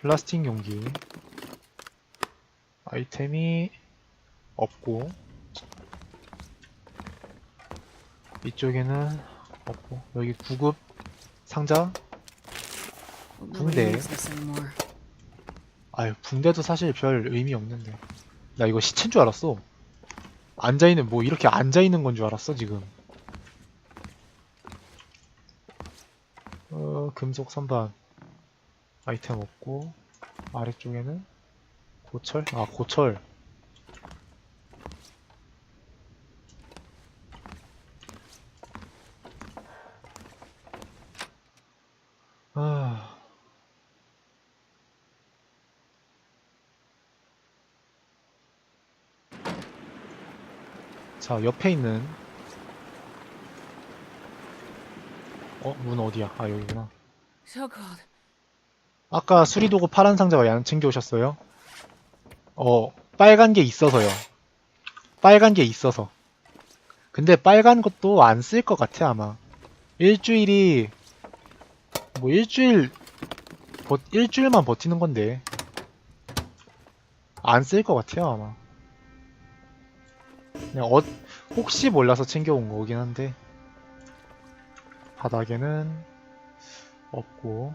플라스틱 용기. 아이템이 없고 이쪽에는 없고 여기 구급 상자? 붕대. 아유 붕대도 사실 별 의미 없는데. 나 이거 시체인 줄 알았어. 앉아있는 뭐 이렇게 앉아있는 건 줄 알았어 지금. 어 금속 선반 아이템 없고 아래쪽에는 고철? 아 고철 아 자, 옆에 있는 어, 문 어디야? 아, 여기구나. Cold. 아까 수리도구 파란 상자가 안 챙겨오셨어요? 어, 빨간 게 있어서요. 빨간 게 있어서. 근데 빨간 것도 안 쓸 것 같아, 아마. 일주일이, 뭐 일주일, 버, 일주일만 버티는 건데. 안 쓸 것 같아요, 아마. 그냥 어, 혹시 몰라서 챙겨온 거긴 한데. 바닥에는 없고.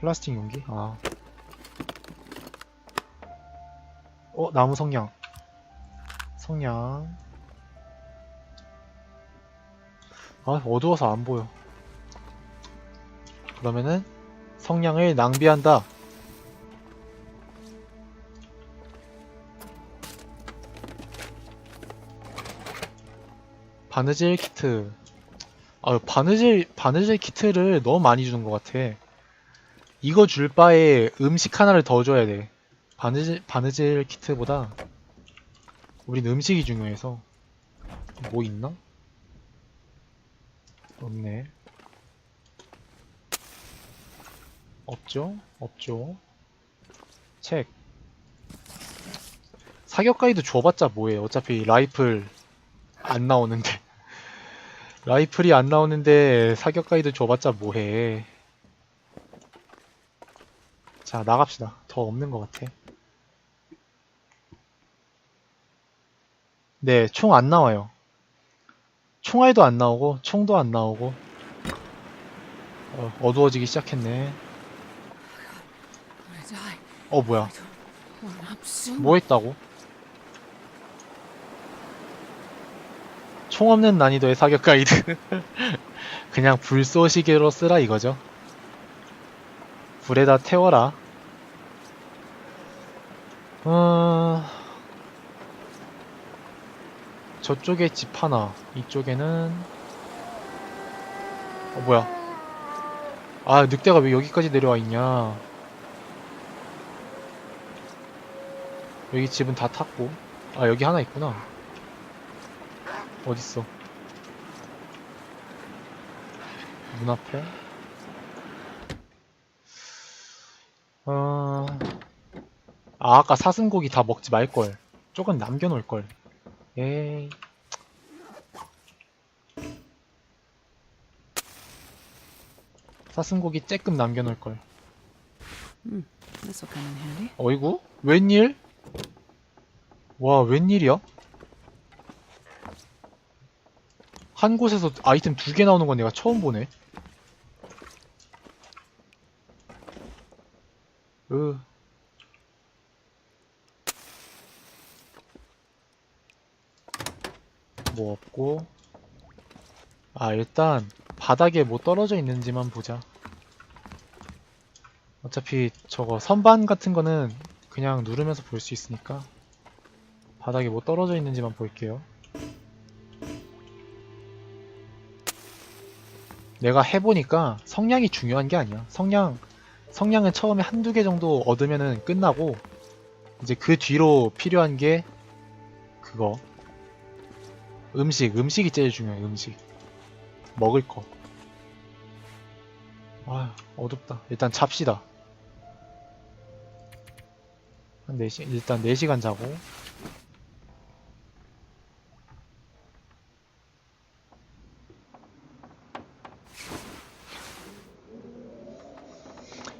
플라스틱 용기? 아. 어, 나무 성냥. 성냥. 아, 어두워서 안 보여. 그러면은, 성냥을 낭비한다. 바느질 키트. 아, 바느질, 바느질 키트를 너무 많이 주는 것 같아. 이거 줄 바에 음식 하나를 더 줘야 돼. 바느질, 바느질 키트보다 우린 음식이 중요해서 뭐 있나? 없네. 없죠? 없죠. 책. 사격 가이드 줘봤자 뭐해. 어차피 라이플 안 나오는데. 라이플이 안 나오는데 사격 가이드 줘봤자 뭐해. 자, 나갑시다. 더 없는 것 같아. 네, 총 안 나와요. 총알도 안 나오고, 총도 안 나오고. 어, 어두워지기 시작했네. 어, 뭐야. 뭐 했다고? 총 없는 난이도의 사격 가이드. 그냥 불쏘시개로 쓰라 이거죠. 불에다 태워라. 어... 저쪽에 집 하나, 이쪽에는 어 뭐야? 아 늑대가 왜 여기까지 내려와 있냐? 여기 집은 다 탔고. 아 여기 하나 있구나. 어딨어? 문 앞에? 어... 아 아까 사슴고기 다 먹지 말걸 조금 남겨놓을걸 에이 사슴고기 쬐끔 남겨놓을걸 This will come in handy. 어이구 웬일? 와 웬일이야? 한 곳에서 아이템 두 개 나오는 건 내가 처음 보네 으 뭐 없고 아 일단 바닥에 뭐 떨어져 있는지만 보자 어차피 저거 선반 같은 거는 그냥 누르면서 볼 수 있으니까 바닥에 뭐 떨어져 있는지만 볼게요. 내가 해보니까 성량이 중요한 게 아니야. 성량, 성량은 처음에 한두 개 정도 얻으면은 끝나고 이제 그 뒤로 필요한 게 그거 음식, 음식이 제일 중요해. 음식 먹을 거. 아 어둡다. 일단 잡시다. 한 4시, 일단 4시간 자고.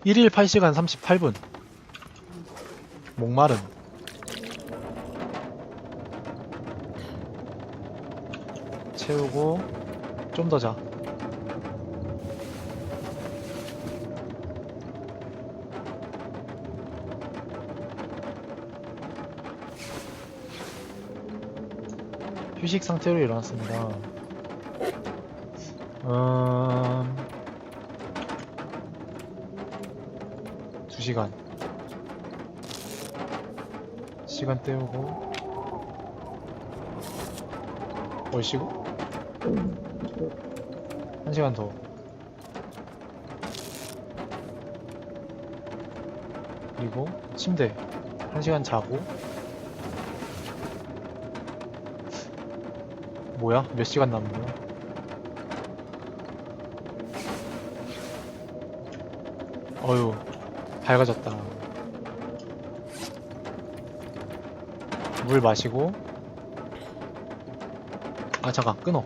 1일 8시간 38분. 목마름. 채우고 좀 더 자. 휴식 상태로 일어났습니다. 음... 2시간. 시간 때우고. 뭘 쉬고? 1시간 더. 그리고 침대. 1시간 자고. 뭐야? 몇 시간 남은 거야? 어휴, 밝아졌다. 물 마시고. 아, 잠깐, 끊어.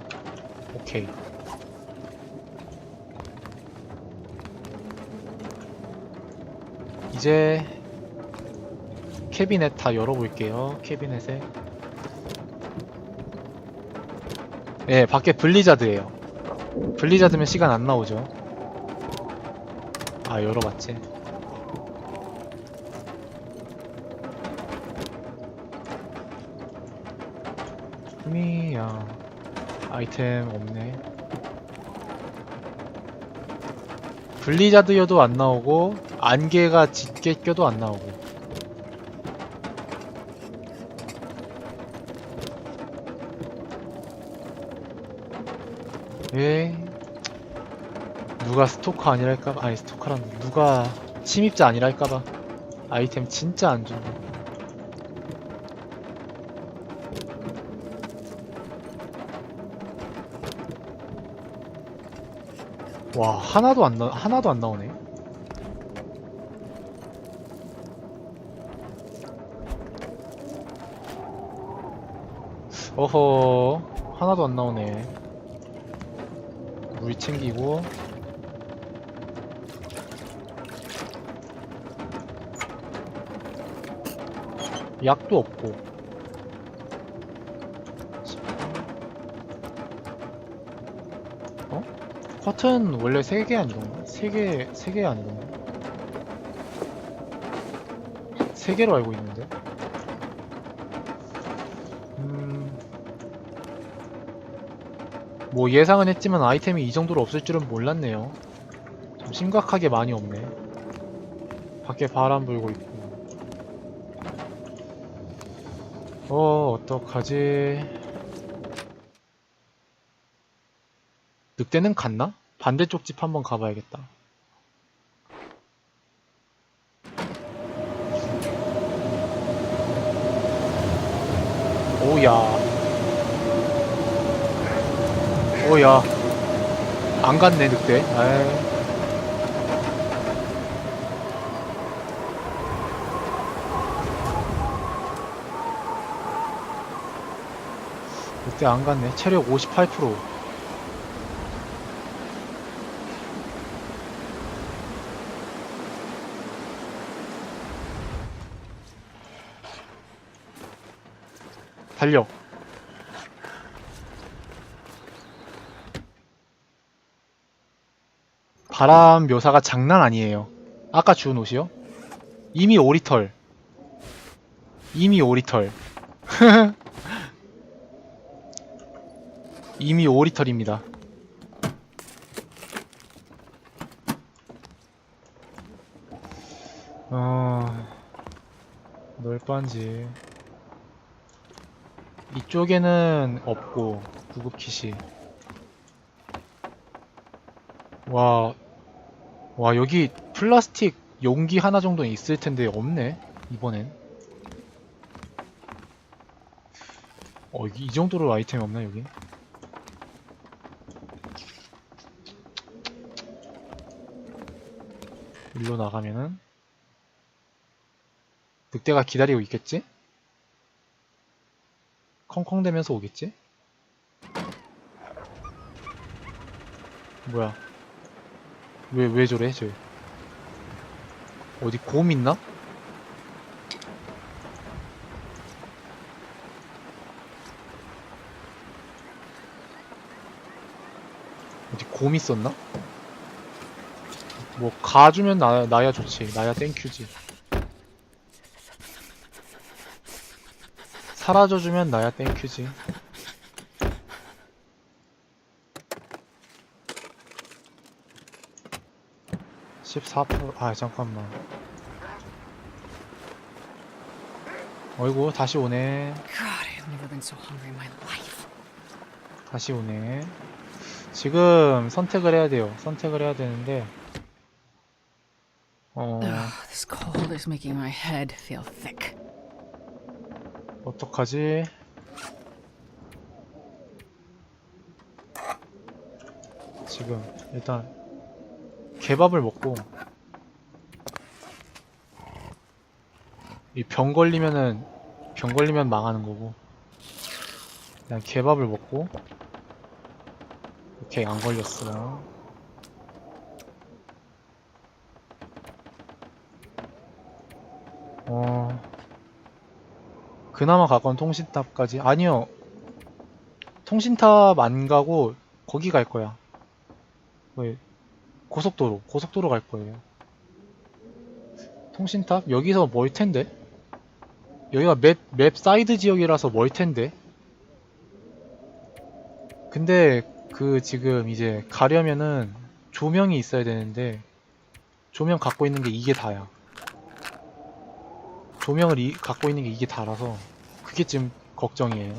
오케이. 이제, 캐비넷 다 열어볼게요. 캐비넷에. 예, 밖에 블리자드예요. 블리자드면 시간 안 나오죠. 아, 열어봤지. 미야 아이템 없네. 블리자드여도 안 나오고 안개가 짙게 껴도 안 나오고. 왜 누가 스토커 아니랄까봐 아니 스토커란 누가 침입자 아니랄까봐 아이템 진짜 안 준다 와 하나도 안 나, 하나도 안 나오네. 어허 하나도 안 나오네. 물 챙기고. 약도 없고 커튼 원래 3개 아니던가? 3개, 3개 아니던가? 3개로 알고 있는데 음... 뭐 예상은 했지만 아이템이 이 정도로 없을 줄은 몰랐네요. 좀 심각하게 많이 없네. 밖에 바람 불고 있고. 어, 어떡하지? 늑대는 갔나? 반대쪽 집 한번 가봐야겠다. 오야. 오야 안 갔네 늑대 에이. 늑대 안 갔네 체력 58% 달려 바람 묘사가 장난 아니에요. 아까 주운 옷이요? 이미 오리털. 이미 오리털. 이미 오리털입니다. 어... 널빤지. 이쪽에는 없고, 구급kit이. 와, 와, 여기 플라스틱 용기 하나 정도는 있을 텐데 없네, 이번엔. 어, 이, 이 정도로 아이템이 없나, 여기? 일로 나가면은 늑대가 기다리고 있겠지? 컹컹대면서 오겠지? 뭐야? 왜, 왜 저래, 저? 어디 곰 있나? 어디 곰 있었나? 뭐 가주면 나, 나야 좋지 나야 땡큐지 사라져주면 나야 땡큐지 14%, 아, 잠깐만. 어이구, 다시 오네. 다시 오네. 지금 선택을 해야 돼요. 선택을 해야 되는데, 어, this cold is making my head feel thick. 어떡하지? 지금, 일단, 개밥을 먹고, 이 병 걸리면은, 병 걸리면 망하는 거고, 그냥 개밥을 먹고, 오케이, 안 걸렸어. 어, 그나마 가까운 통신탑까지. 아니요. 통신탑 안 가고, 거기 갈 거야. 왜, 고속도로, 고속도로 갈 거예요. 통신탑? 여기서 멀 텐데? 여기가 맵, 맵 사이드 지역이라서 멀 텐데? 근데, 그, 지금 이제 가려면은 조명이 있어야 되는데, 조명 갖고 있는 게 이게 다야. 조명을 이- 갖고 있는 게 이게 다라서, 그게 지금 걱정이에요.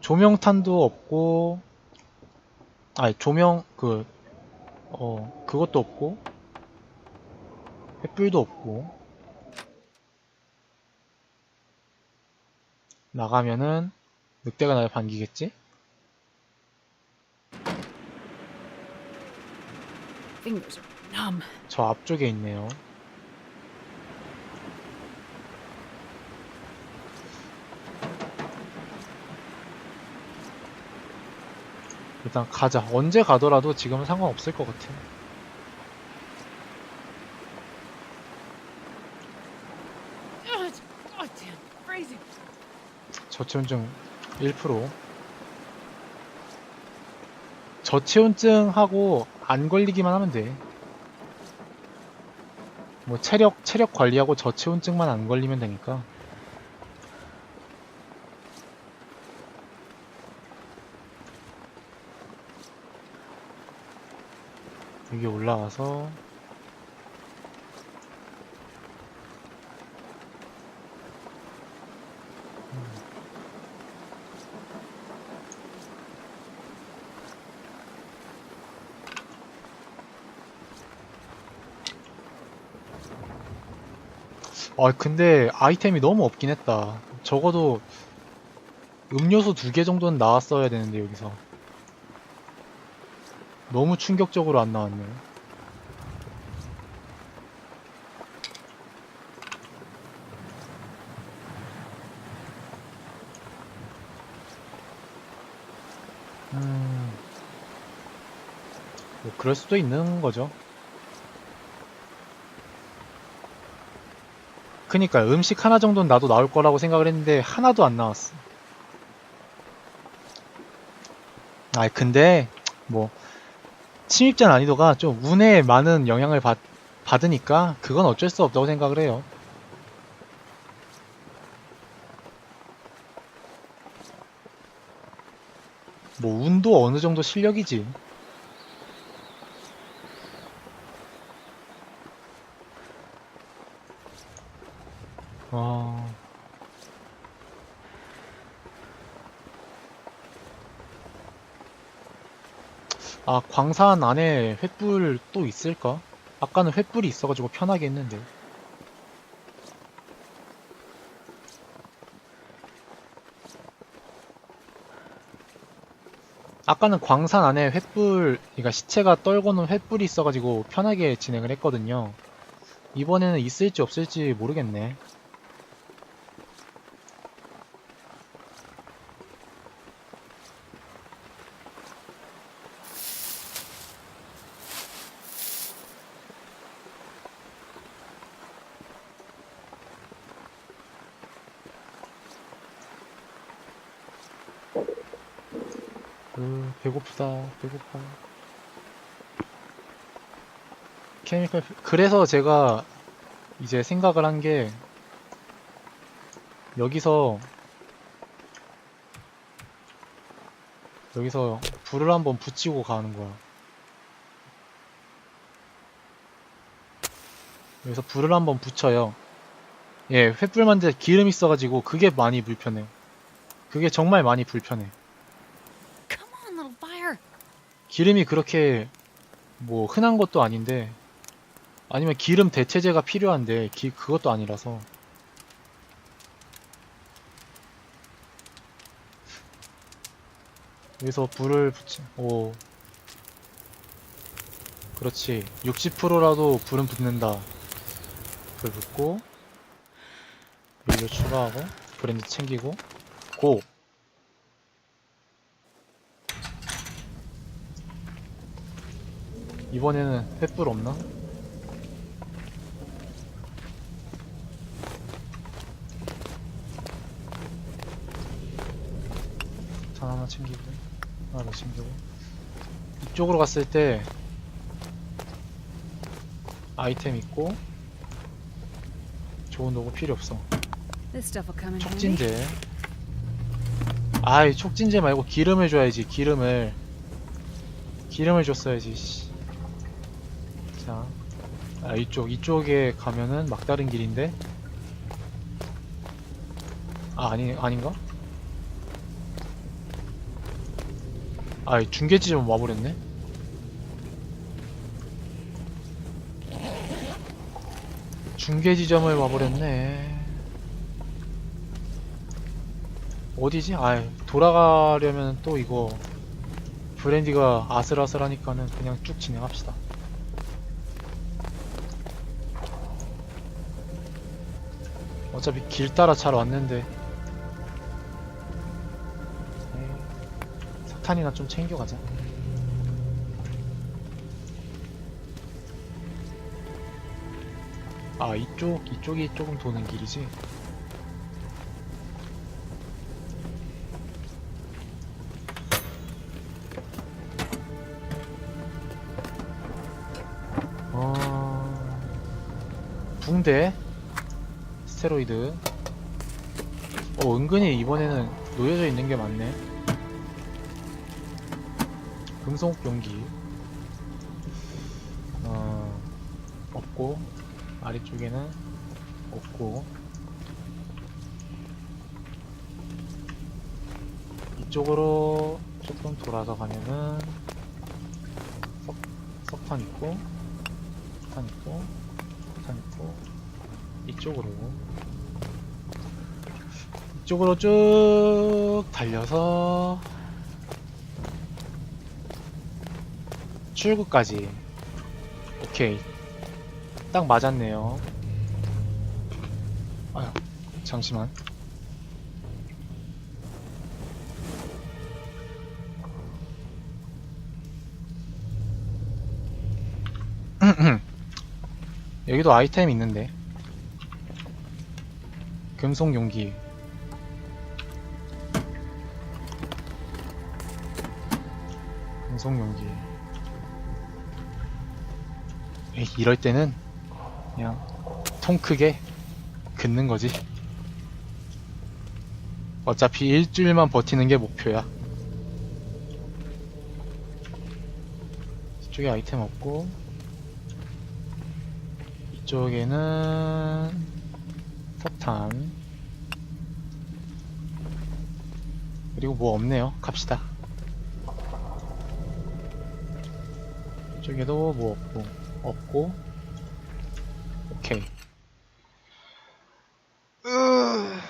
조명탄도 없고, 아니, 조명, 그, 어, 그것도 없고, 횃불도 없고, 나가면은, 늑대가 날 반기겠지? 저 앞쪽에 있네요. 일단 가자. 언제 가더라도 지금은 상관없을 것 같아. 저체온증 1%. 저체온증하고 안 걸리기만 하면 돼. 뭐 체력 체력 관리하고 저체온증만 안 걸리면 되니까. 여기 올라와서 아 근데 아이템이 너무 없긴 했다. 적어도 음료수 두 개 정도는 나왔어야 되는데 여기서 너무 충격적으로 안 나왔네. 음, 뭐 그럴 수도 있는 거죠. 그니까 음식 하나 정도는 나도 나올 거라고 생각을 했는데 하나도 안 나왔어. 아 근데 뭐 침입자 난이도가 좀 운에 많은 영향을 받, 받으니까 그건 어쩔 수 없다고 생각을 해요. 뭐 운도 어느 정도 실력이지. 아. 아, 광산 안에 횃불 또 있을까? 아까는 횃불이 있어가지고 편하게 했는데. 아까는 광산 안에 횃불, 그러니까 시체가 떨고는 횃불이 있어가지고 편하게 진행을 했거든요. 이번에는 있을지 없을지 모르겠네. 으, 배고프다, 배고파. 케미컬, 그래서 제가 이제 생각을 한 게, 여기서, 여기서 불을 한번 붙이고 가는 거야. 여기서 불을 한번 붙여요. 예, 횃불 만들 때 기름 있어가지고 그게 많이 불편해. 그게 정말 많이 불편해. 기름이 그렇게 뭐 흔한 것도 아닌데 아니면 기름 대체제가 필요한데 기, 그것도 아니라서. 여기서 불을 붙이 오. 그렇지. 60%라도 불은 붙는다. 불 붙고 밀로 추가하고 브랜드 챙기고 고 이번에는 횃불 없나? 탄 하나 챙기고 하나 더 챙기고 이쪽으로 갔을 때 아이템 있고 좋은 도구 필요 없어. 촉진제 아이 촉진제 말고 기름을 줘야지 기름을 기름을 줬어야지 씨. 자 아, 이쪽 이쪽에 가면은 막다른 길인데 아 아니 아닌가? 아 중계 지점 와버렸네 중계 지점을 와버렸네 어디지? 아 돌아가려면 또 이거 브랜디가 아슬아슬하니까는 그냥 쭉 진행합시다. 어차피 길 따라 잘 왔는데 석탄이나 좀 챙겨가자. 아 이쪽 이쪽이 조금 도는 길이지. 어... 붕대 스테로이드. 어 은근히 이번에는 놓여져 있는 게 많네. 금속 용기. 어... 없고 아래쪽에는 없고. 이쪽으로 조금 돌아서 가면은 석, 석탄 있고 석탄 있고 석탄 있고 이쪽으로. 이쪽으로 쭉 달려서 출구까지. 오케이. 딱 맞았네요. 아유 잠시만. 여기도 아이템 있는데 금속 용기. 금속 용기. 에이, 이럴 때는 그냥 통 크게 긋는 거지. 어차피 일주일만 버티는 게 목표야. 이쪽에 아이템 없고 이쪽에는 석탄 그리고 뭐 없네요. 갑시다. 이쪽에도 뭐 없고 없고. 오케이. 으...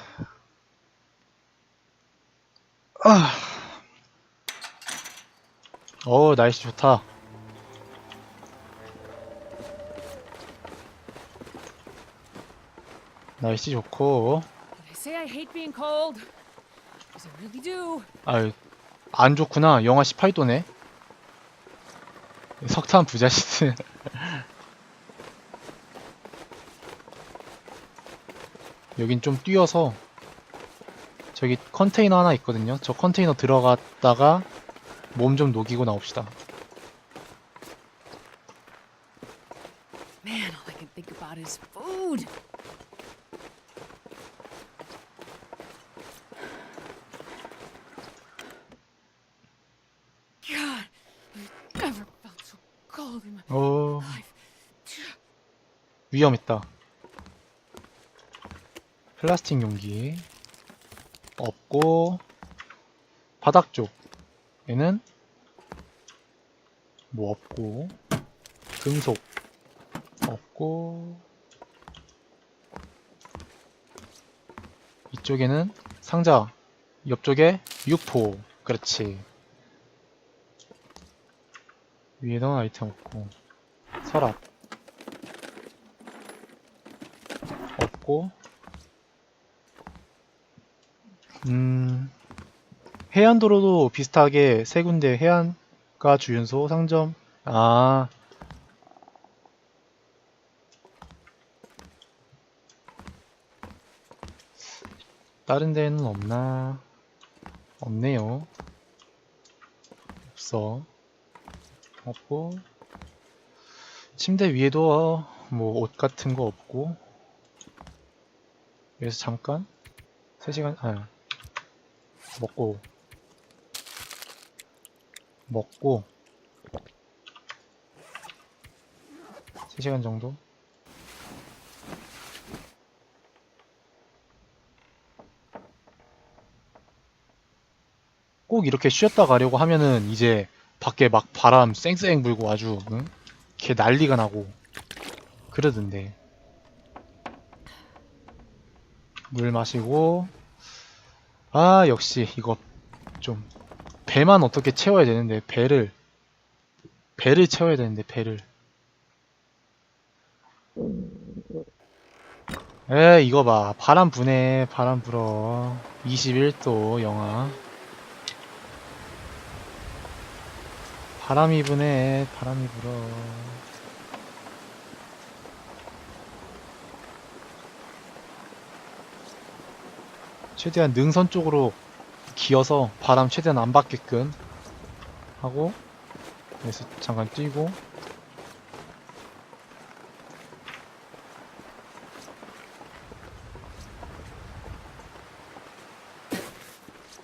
아. 어 날씨 좋다 날씨 좋고 I say I hate being cold. Because I really do. 아유 안 좋구나 영하 18도네 석탄 부자시드 여긴 좀 뛰어서 저기 컨테이너 하나 있거든요 저 컨테이너 들어갔다가 몸 좀 녹이고 나옵시다. 위험했다. 플라스틱 용기. 없고 바닥 쪽. 얘는 뭐 없고 금속 없고 이쪽에는 상자 옆쪽에 유포. 그렇지. 위에는 아이템 없고. 서랍 없고. 음 해안도로도 비슷하게 세 군데 해안가 주윤소 상점. 아. 다른 데는 없나? 없네요. 없어. 없고. 침대 위에도 뭐 옷 같은 거 없고 여기서 잠깐? 3시간 아 먹고. 먹고. 3시간 정도? 꼭 이렇게 쉬었다 가려고 하면은 이제 밖에 막 바람 쌩쌩 불고 아주 응? 개 난리가 나고 그러던데 물 마시고 아 역시 이거 좀 배만 어떻게 채워야 되는데 배를 배를 채워야 되는데 배를. 에 이거 봐. 바람 부네. 바람 불어. 21도 영하. 바람이 부네. 바람이 불어 최대한 능선 쪽으로 기어서 바람 최대한 안 받게끔 하고 여기서 잠깐 뛰고.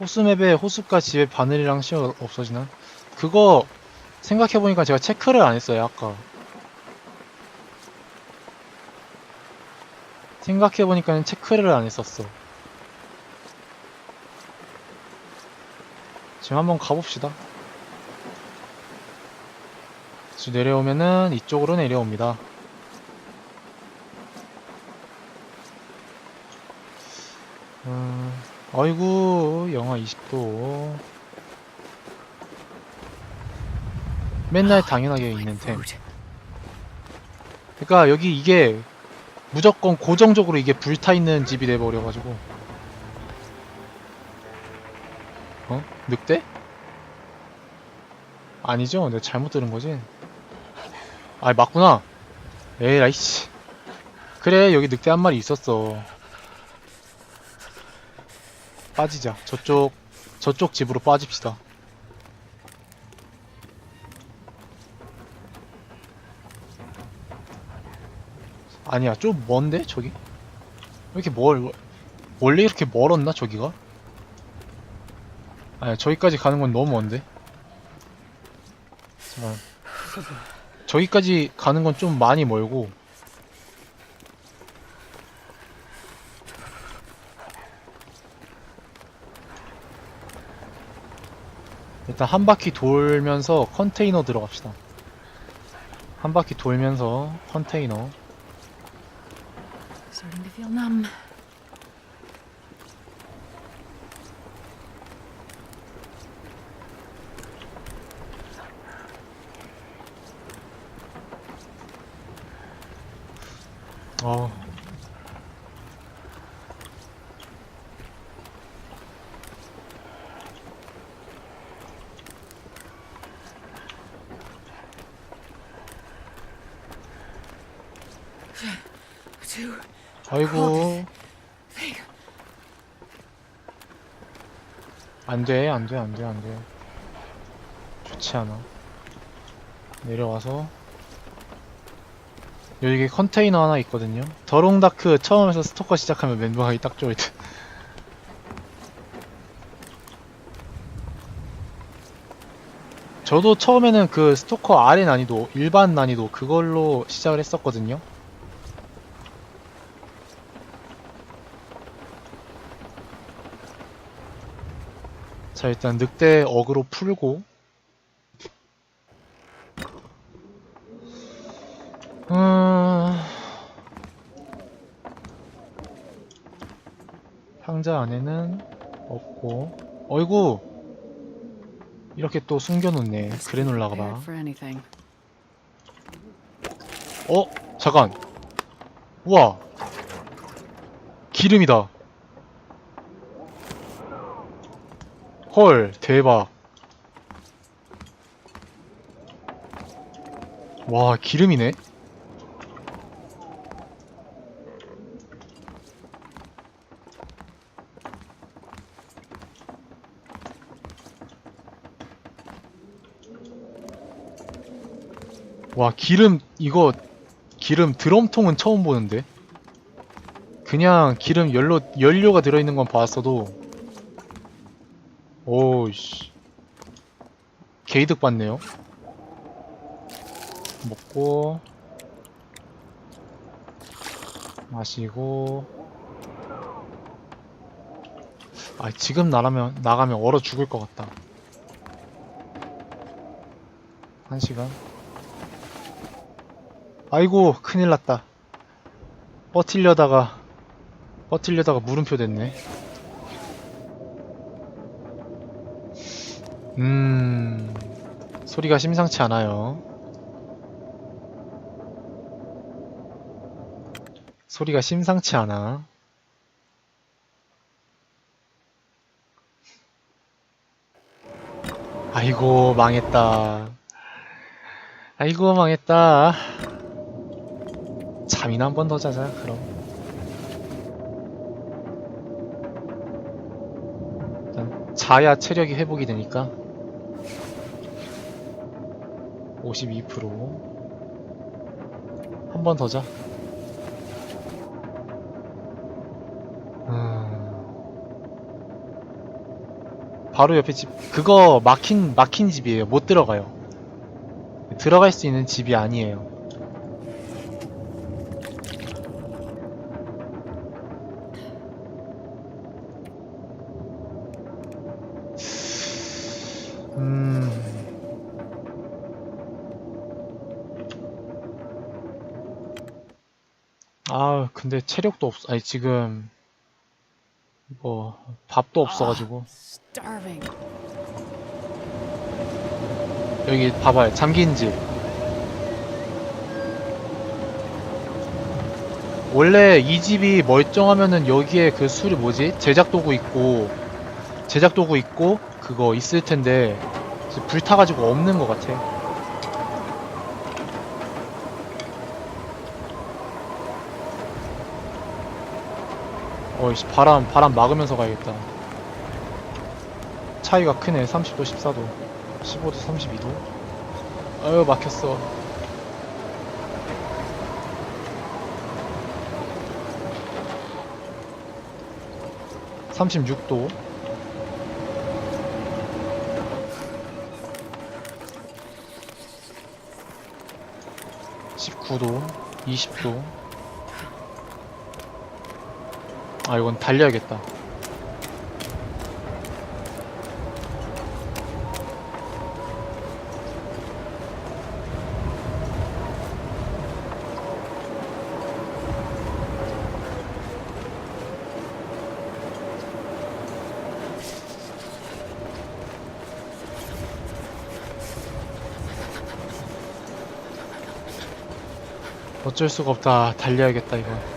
호수맵에 호수가 집에 바늘이랑 시어 없어지나? 그거 생각해보니까 제가 체크를 안 했어요 아까. 생각해보니까 체크를 안 했었어 지금 한번 가봅시다. 지금 내려오면은 이쪽으로 내려옵니다. 음, 아이고, 영하 20도. 맨날 당연하게 있는 템. 그러니까 여기 이게 무조건 고정적으로 이게 불타 있는 집이 돼버려가지고. 어? 늑대? 아니죠? 내가 잘못 들은 거지? 아, 맞구나. 에라이, 씨. 그래, 여기 늑대 한 마리 있었어. 빠지자. 저쪽, 저쪽 집으로 빠집시다. 아니야, 좀 먼데, 저기? 왜 이렇게 멀, 원래 이렇게 멀었나, 저기가? 아니, 저기까지 가는 건 너무 먼데? 잠깐. 저기까지 가는 건 좀 많이 멀고. 일단 한 바퀴 돌면서 컨테이너 들어갑시다. 한 바퀴 돌면서 컨테이너. 안 돼, 안 돼, 안 돼, 안 돼. 좋지 않아. 내려와서 여기 컨테이너 하나 있거든요. 더롱다크 처음에서 스토커 시작하면 멘붕 하기 딱 좋을 듯. 저도 처음에는 그 스토커 아래 난이도, 일반 난이도 그걸로 시작을 했었거든요. 자, 일단 늑대 어그로 풀고. 음... 상자 안에는 없고. 어이구! 이렇게 또 숨겨놓네. 그래놀라가 봐. 어? 잠깐. 우와. 기름이다. 헐, 대박. 와, 기름이네? 와, 기름, 이거, 기름 드럼통은 처음 보는데? 그냥 기름 연료, 연료가 들어있는 건 봤어도, 오우씨. 개이득 받네요. 먹고, 마시고, 아, 지금 나가면, 나가면 얼어 죽을 것 같다. 한 시간. 아이고 큰일 났다 버틸려다가 버틸려다가 물음표 됐네 음. 소리가 심상치 않아요. 소리가 심상치 않아. 아이고 망했다. 아이고 망했다. 잠이나 한 번 더 자자 그럼. 자야 체력이 회복이 되니까 52%한 번 더 자. 음. 바로 옆에 집 그거 막힌 막힌 집이에요. 못 들어가요. 들어갈 수 있는 집이 아니에요. 음. 아, 근데 체력도 없어. 아니, 지금, 뭐, 밥도 없어가지고. Starving. 여기 봐봐요. 잠긴 집. 원래 이 집이 멀쩡하면은 여기에 그 술이 뭐지? 제작 도구 있고, 제작 도구 있고, 그거 있을 텐데, 지금 불 타가지고 없는 것 같아. 어이씨, 바람, 바람 막으면서 가야겠다. 차이가 크네. 30도, 14도. 15도, 32도. 아유, 막혔어. 삼십육 도 십구 도 이십 도 아, 이건 달려야겠다. 어쩔 수가 없다. 달려야겠다, 이거.